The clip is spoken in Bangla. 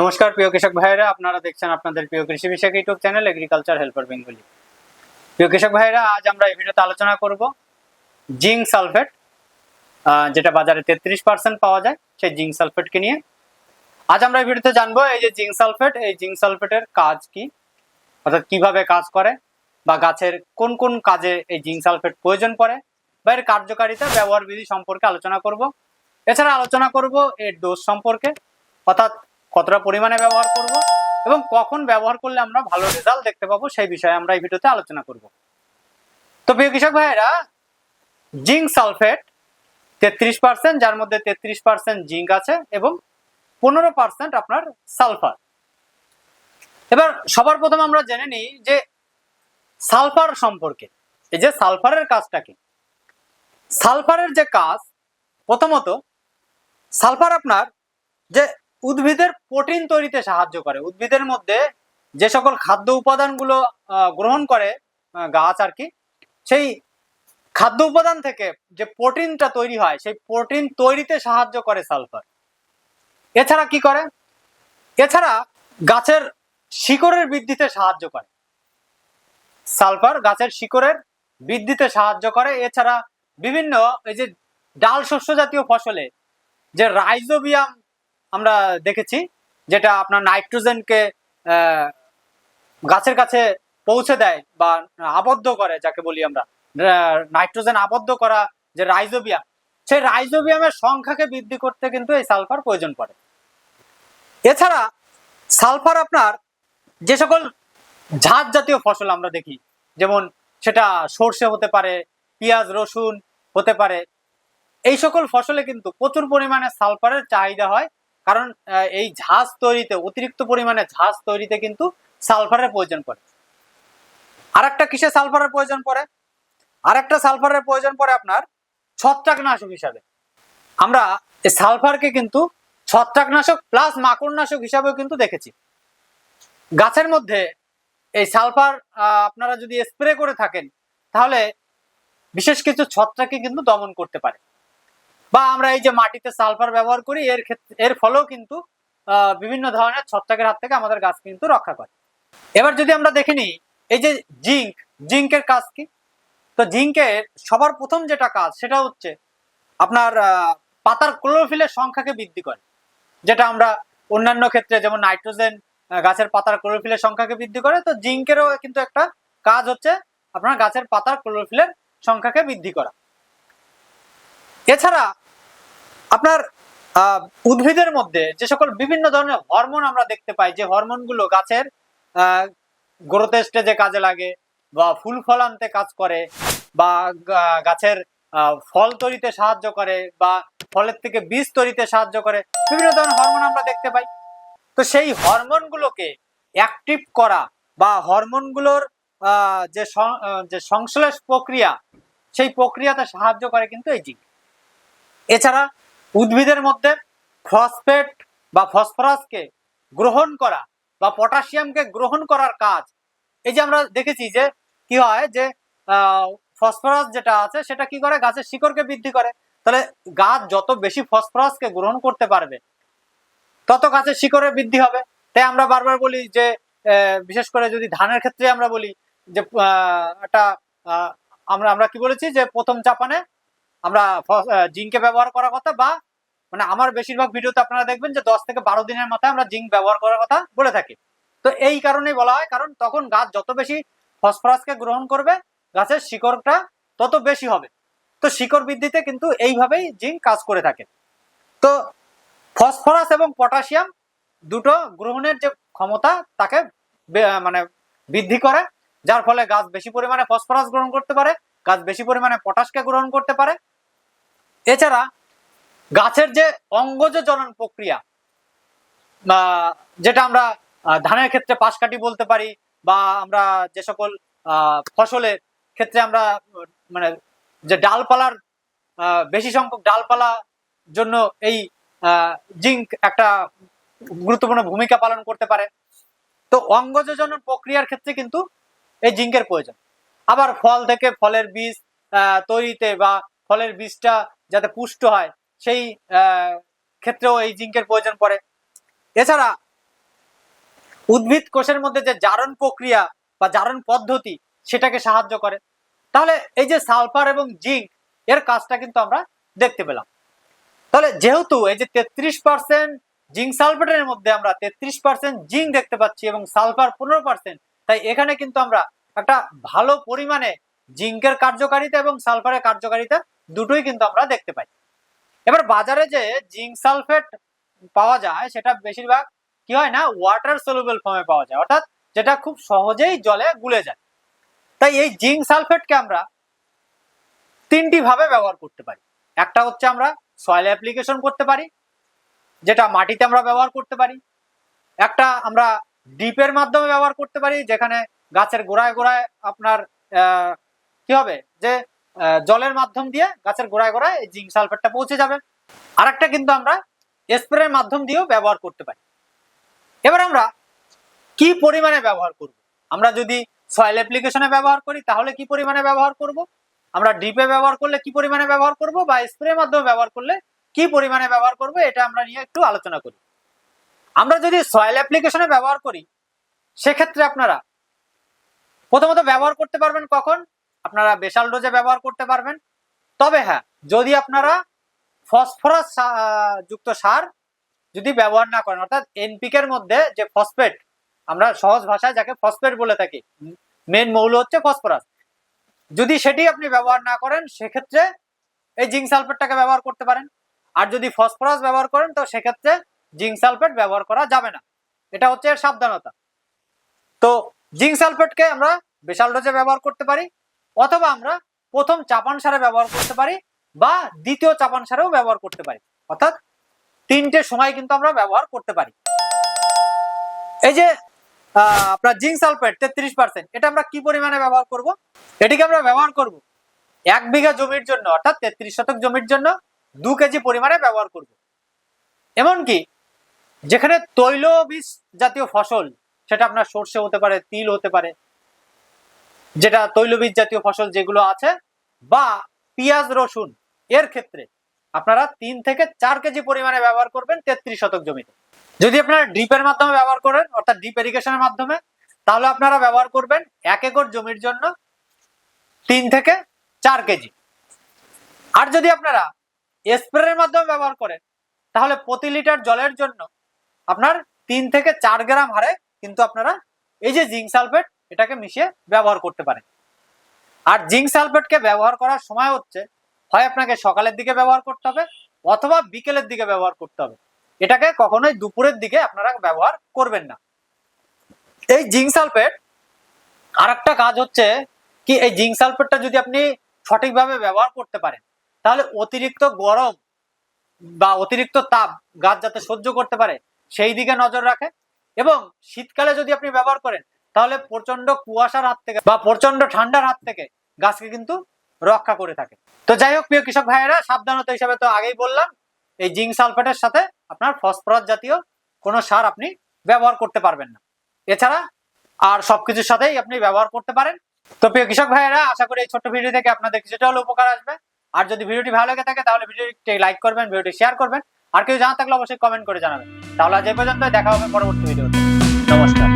নমস্কার, প্রিয় কৃষক ভাইয়েরা। আপনারা দেখছেন আপনাদের প্রিয় কৃষি বিষয়ক YouTube channel agriculture helper Bengali প্রিয় কৃষক ভাইয়েরা, আজ আমরা এই ভিডিওতে আলোচনা করব জিঙ্ক সালফেট যেটা বাজারে তেত্রিশ পার্সেন্ট পাওয়া যায়, সেই জিঙ্ক সালফেটকে নিয়ে। আজ আমরা এই ভিডিওতে জানব এই যে জিঙ্ক সালফেট, এই জিঙ্ক সালফেটের কাজ কি? অর্থাৎ কীভাবে কাজ করে বা গাছের কোন কোন কাজে এই জিঙ্ক সালফেট প্রয়োজন পড়ে বা এর কার্যকারিতা ব্যবহার বিধি সম্পর্কে আলোচনা করব। এছাড়া আলোচনা করব এর ডোজ সম্পর্কে। অর্থাৎ কতটা পরিমাণে ব্যবহার করব এবং কখন ব্যবহার করলে আমরা ভালো রেজাল্ট দেখতে পাবো সেই বিষয়ে আমরা এই ভিডিওতে আলোচনা করব। তো প্রিয় কৃষক ভাইয়েরা, জিঙ্ক সালফেট তেত্রিশ পার্সেন্ট যার মধ্যে তেত্রিশ পার্সেন্ট জিঙ্ক আছে এবং পনেরো পার্সেন্ট আপনার সালফার। এবার সবার প্রথম আমরা জেনে নিই যে সালফার সম্পর্কে, এই যে সালফারের কাজটা কি? সালফারের যে কাজ, প্রথমত সালফার আপনার যে উদ্ভিদের প্রোটিন তৈরিতে সাহায্য করে। উদ্ভিদের মধ্যে যে সকল খাদ্য উপাদানগুলো গ্রহণ করে গাছ আর কি, সেই খাদ্য উপাদান থেকে যে প্রোটিনটা তৈরি হয়, সেই প্রোটিন তৈরিতে সাহায্য করে সালফার। এছাড়া কি করে? এছাড়া গাছের শিকড়ের বৃদ্ধিতে সাহায্য করে। সালফার গাছের শিকড়ের বৃদ্ধিতে সাহায্য করে। এছাড়া বিভিন্ন এই যে ডাল শস্য জাতীয় ফসলে যে রাইজোবিয়াম আমরা দেখেছি, যেটা আপনার নাইট্রোজেনকে গাছের কাছে পৌঁছে দেয় বা আবদ্ধ করে, যাকে বলি আমরা। নাইট্রোজেন আবদ্ধ করা যে রাইজোবিয়াম সেই রাইজোবিয়ামের সংখ্যাকে বৃদ্ধি করতে কিন্তু এই সালফার প্রয়োজন পড়ে। এছাড়া সালফার আপনার যে সকল ঝাঁজ জাতীয় ফসল আমরা দেখি, যেমন সেটা সর্ষে হতে পারে, পেঁয়াজ, রসুন হতে পারে, এই সকল ফসলে কিন্তু প্রচুর পরিমাণে সালফারের চাহিদা হয় কারণ এই ঝাঁজ তৈরিতে, অতিরিক্ত পরিমাণে ঝাঁজ তৈরিতে কিন্তু সালফারের প্রয়োজন পড়ে। আরেকটা কিসে সালফারের প্রয়োজন পড়ে? আরেকটা সালফারের প্রয়োজন পড়ে আপনার ছত্রাকনাশক হিসাবে। আমরা সালফারকে কিন্তু ছত্রাকনাশক প্লাস মাকড়নাশক হিসাবেও কিন্তু দেখেছি। গাছের মধ্যে এই সালফার আপনারা যদি স্প্রে করে থাকেন, তাহলে বিশেষ কিছু ছত্রাককে কিন্তু দমন করতে পারে। বা আমরা এই যে মাটিতে সালফার ব্যবহার করি, এর ক্ষেত্রে, এর ফলেও কিন্তু বিভিন্ন ধরনের ছত্রাকের হাত থেকে আমাদের গাছ কিন্তু রক্ষা করে। এবার যদি আমরা দেখে নিই, এই যে জিঙ্ক, জিঙ্কের কাজ কি? তো জিঙ্কের সবার প্রথম যেটা কাজ, সেটা হচ্ছে আপনার পাতার ক্লোরোফিলের সংখ্যাকে বৃদ্ধি করে, যেটা আমরা অন্যান্য ক্ষেত্রে যেমন নাইট্রোজেন গাছের পাতার ক্লোরোফিলের সংখ্যাকে বৃদ্ধি করে, তো জিঙ্কেরও কিন্তু একটা কাজ হচ্ছে আপনার গাছের পাতার ক্লোরোফিলের সংখ্যাকে বৃদ্ধি করা। এছাড়া আপনার উদ্ভিদের মধ্যে যে সকল বিভিন্ন ধরনের হরমোন আমরা দেখতে পাই, যে হরমোনগুলো গাছের গ্রোথ স্টেজে কাজে লাগে বা ফুল ফল আনতে কাজ করে বা গাছের ফল তৈরিতে সাহায্য করে বা ফলের থেকে বীজ তৈরিতে সাহায্য করে, বিভিন্ন ধরনের হরমোন আমরা দেখতে পাই। তো সেই হরমোনগুলোকে অ্যাক্টিভ করা বা হরমোনগুলোর যে যে সংশ্লেষ প্রক্রিয়া, সেই প্রক্রিয়াতে সাহায্য করে কিন্তু এই জিঙ্ক এছাড়া উদ্ভিদের মধ্যে ফসফেট বা ফসফরাসকে গ্রহণ করা বা পটাশিয়ামকে গ্রহণ করার কাজ। এই যে আমরা দেখেছি যে কি হয় যে ফসফরাস যেটা আছে সেটা কি করে? গাছের শিকড়কে বৃদ্ধি করে। তাহলে গাছ যত বেশি ফসফরাসকে গ্রহণ করতে পারবে, তত গাছের শিকড়ের বৃদ্ধি হবে। তাই আমরা বারবার বলি যে বিশেষ করে যদি ধানের ক্ষেত্রে আমরা বলি যে একটা আমরা আমরা কি বলেছি যে, প্রথম চাপানে আমরা জিঙ্কে ব্যবহার করার কথা বা মানে আমার বেশিরভাগ ভিডিওতে আপনারা দেখবেন যে দশ থেকে বারো দিনের মাথায় আমরা জিঙ্ক ব্যবহার করার কথা বলে থাকি। তো এই কারণেই বলা হয়, কারণ তখন গাছ যত বেশি ফসফরাসকে গ্রহণ করবে, গাছের শিকড়টা তত বেশি হবে। তো শিকড় বৃদ্ধিতে কিন্তু এইভাবেই জিঙ্ক কাজ করে থাকে। তো ফসফরাস এবং পটাশিয়াম দুটো গ্রহণের যে ক্ষমতা তাকে মানে বৃদ্ধি করে, যার ফলে গাছ বেশি পরিমাণে ফসফরাস গ্রহণ করতে পারে, গাছ বেশি পরিমাণে পটাশকে গ্রহণ করতে পারে এছাড়া গাছের যে অঙ্গজ জনন প্রক্রিয়া যেটা আমরা ধানের ক্ষেত্রে পাশকাঠি বলতে পারি, বা আমরা যে সকল ফসলের ক্ষেত্রে আমরা মানে যে ডালপালার বেশি সংখ্যক ডালপালা জন্য এই জিঙ্ক একটা গুরুত্বপূর্ণ ভূমিকা পালন করতে পারে। তো অঙ্গজ জনন প্রক্রিয়ার ক্ষেত্রে কিন্তু এই জিঙ্কের প্রয়োজন। আবার ফল থেকে ফলের বীজ তৈরিতে বা ফলের বীজটা যাতে পুষ্ট হয়, সেই ক্ষেত্রেও এই জিঙ্কের প্রয়োজন পড়ে। এছাড়া উদ্ভিদ কোষের মধ্যে যে জারণ প্রক্রিয়া বা জারণ পদ্ধতি, সেটাকে সাহায্য করে। তাহলে এই যে সালফার এবং জিঙ্ক, এর কাজটা কিন্তু আমরা দেখতে পেলাম। তাহলে যেহেতু এই যে তেত্রিশ পার্সেন্ট জিঙ্ক সালফেটের মধ্যে আমরা তেত্রিশ পার্সেন্ট জিঙ্ক দেখতে পাচ্ছি এবং সালফার পনেরো পার্সেন্ট, তাই এখানে কিন্তু আমরা একটা ভালো পরিমাণে জিঙ্কের কার্যকারিতা এবং সালফারের কার্যকারিতা দুটোই কিন্তু আমরা দেখতে পাই। এবার বাজারে যে জিঙ্ক সালফেট পাওয়া যায়, সেটা বেশিরভাগ কি হয় না ওয়াটার সলুবেল ফর্মে পাওয়া যায়, অর্থাৎ যেটা খুব সহজেই জলে গুলে যায়। তাই এই জিঙ্ক সালফেটকে আমরা তিনটি ভাবে ব্যবহার করতে পারি। একটা হচ্ছে আমরা সয়েল অ্যাপ্লিকেশন করতে পারি, যেটা মাটিতে আমরা ব্যবহার করতে পারি। একটা আমরা ডিপের মাধ্যমে ব্যবহার করতে পারি, যেখানে গাছের গোড়ায় গোড়ায় আপনার কি হবে, যে জলের মাধ্যম দিয়ে গাছের গোড়ায় গোড়ায় এই জিঙ্ক সালফেটটা পৌঁছে যাবে। আর একটা কিন্তু আমরা স্প্রের মাধ্যম দিয়েও ব্যবহার করতে পারি। এবার আমরা কি পরিমাণে ব্যবহার করব? আমরা যদি সয়েল অ্যাপ্লিকেশনে ব্যবহার করি, তাহলে কি পরিমাণে ব্যবহার করব? আমরা ডিপে ব্যবহার করলে কি পরিমাণে ব্যবহার করব? বা স্প্রে মাধ্যমে ব্যবহার করলে কি পরিমাণে ব্যবহার করব? এটা আমরা নিয়ে একটু আলোচনা করি। আমরা যদি সয়েল অ্যাপ্লিকেশনে ব্যবহার করি, সেক্ষেত্রে আপনারা প্রথমত ব্যবহার করতে পারবেন কখন? আপনারা বেশাল ডোজে ব্যবহার করতে পারবেন। তবে হ্যাঁ যদি আপনারা ফসফরাস যুক্ত সার যদি ব্যবহার না করেন, অর্থাৎ এনপিকে এর মধ্যে যে ফসফেট আমরা সহজ ভাষায় যাকে ফসফেট বলে থাকি মেন মৌল হচ্ছে ফসফরাস যদি সেটি আপনি ব্যবহার না করেন, সেক্ষেত্রে এই জিঙ্ক সালফেটটাকে ব্যবহার করতে পারেন। আর যদি ফসফরাস ব্যবহার করেন, তো সেক্ষেত্রে জিঙ্ক সালফেট ব্যবহার করা যাবে না। এটা হচ্ছে সাবধানতা। তো জিঙ্ক সালফেটকে আমরা বিশাল ডোজে ব্যবহার করতে পারি। অথবা আমরা প্রথম চাপান সারে ব্যবহার করতে পারি বা দ্বিতীয় চাপান সারেও ব্যবহার করতে পারি। অর্থাৎ তিনটে সময় কিন্তু আমরা ব্যবহার করতে পারি। এই যে আপনার জিঙ্ক সালফেট তেত্রিশ পার্সেন্ট এটা আমরা কি পরিমাণে ব্যবহার করব? এটিকে আমরা ব্যবহার করব এক বিঘা জমির জন্য, অর্থাৎ তেত্রিশ শতক জমির জন্য দু কেজি পরিমাণে ব্যবহার করব। এমনকি যেখানে তৈল বীজ জাতীয় ফসল, সেটা আপনার সর্ষে হতে পারে, তিল হতে পারে যেটা তৈলবীজ জাতীয় ফসল যেগুলো আছে, বা পেঁয়াজ, রসুন, এর ক্ষেত্রে আপনারা তিন থেকে চার কেজি পরিমাণে ব্যবহার করবেন তেত্রিশ শতক জমিতে। যদি আপনারা ড্রিপের মাধ্যমে ব্যবহার করেন, অর্থাৎ ড্রিপ ইরিগেশনের মাধ্যমে, তাহলে আপনারা ব্যবহার করবেন এক একর জমির জন্য তিন থেকে চার কেজি। আর যদি আপনারা স্প্রের মাধ্যমে ব্যবহার করেন, তাহলে প্রতি লিটার জলের জন্য আপনার তিন থেকে চার গ্রাম হারে কিন্তু আপনারা এই যে জিঙ্ক সালফেট এটাকে মিশিয়ে ব্যবহার করতে পারেন আর জিঙ্ক সালফেটকে ব্যবহার করার সময় হচ্ছে, হয় আপনাকে সকালের দিকে ব্যবহার করতে হবে, অথবা বিকেলের দিকে ব্যবহার করতে হবে। এটাকে কখনোই দুপুরের দিকে আপনারা ব্যবহার করবেন না। এই জিঙ্ক সালফেট আর একটা কাজ হচ্ছে কি, এই জিঙ্ক সালফেটটা যদি আপনি সঠিকভাবে ব্যবহার করতে পারেন, তাহলে অতিরিক্ত গরম বা অতিরিক্ত তাপ গাছ যাতে সহ্য করতে পারে, সেই দিকে নজর রাখে। এবং শীতকালে যদি আপনি ব্যবহার করেন তাহলে প্রচণ্ড কুয়াশার হাত থেকে বা প্রচণ্ড ঠান্ডার হাত থেকে গাছকে কিন্তু রক্ষা করে থাকে। তো যাই হোক, প্রিয় কৃষক ভাইয়েরা, সাবধানতা হিসাবে তো আগেই বললাম, এই জিঙ্ক সালফেটের সাথে আপনার ফসফরাস জাতীয় কোনো সার আপনি ব্যবহার করতে পারবেন না। এছাড়া আর সবকিছুর সাথেই আপনি ব্যবহার করতে পারেন। তো প্রিয় কৃষক ভাইয়েরা, আশা করি এই ছোট্ট ভিডিও থেকে আপনাদের কিছুটা হলে উপকার আসবে। আর যদি ভিডিওটি ভালো লেগে থাকে, তাহলে ভিডিওটি লাইক করবেন, ভিডিওটি শেয়ার করবেন। আর কেউ জানা থাকলে অবশ্যই কমেন্ট করে জানাবেন। তাহলে আজ এই পর্যন্ত দেখা হবে পরবর্তী ভিডিওতে। নমস্কার।